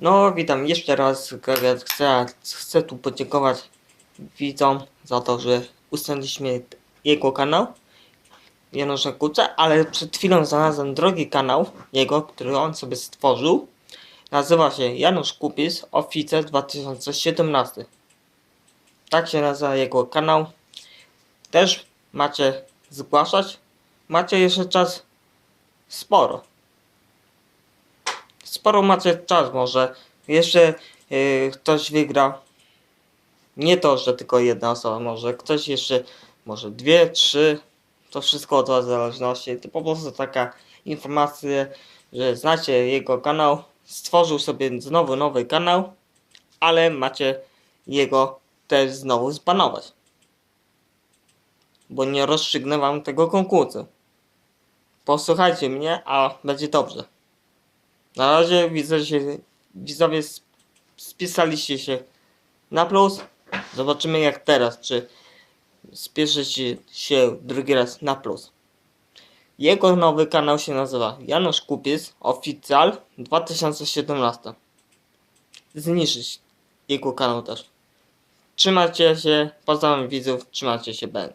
No, witam jeszcze raz. Chcę, chcę tu podziękować widzom za to, że ustaliśmy jego kanał. Janusza Kucza, ale przed chwilą znalazłem drugi kanał jego, który on sobie stworzył. Nazywa się Janusz Kupis Oficer 2017. Tak się nazywa jego kanał. Też macie zgłaszać. Macie jeszcze czas sporo. Sporo macie czas może. Jeszcze yy, ktoś wygra. Nie to, że tylko jedna osoba może. Ktoś jeszcze, może dwie, trzy. To wszystko od was w zależności. To po prostu taka informacja, że znacie jego kanał. Stworzył sobie znowu nowy kanał, ale macie jego też znowu zbanować. Bo nie rozstrzygnę wam tego konkursu. Posłuchajcie mnie, a będzie dobrze. Na razie widzę, że widzowie sp- spisaliście się na plus. Zobaczymy jak teraz, czy spieszycie się drugi raz na plus. Jego nowy kanał się nazywa Janusz Kupis Oficjal 2017. Zniszczyć jego kanał też. Trzymajcie się, pozdrawiam widzów, trzymajcie się, będę.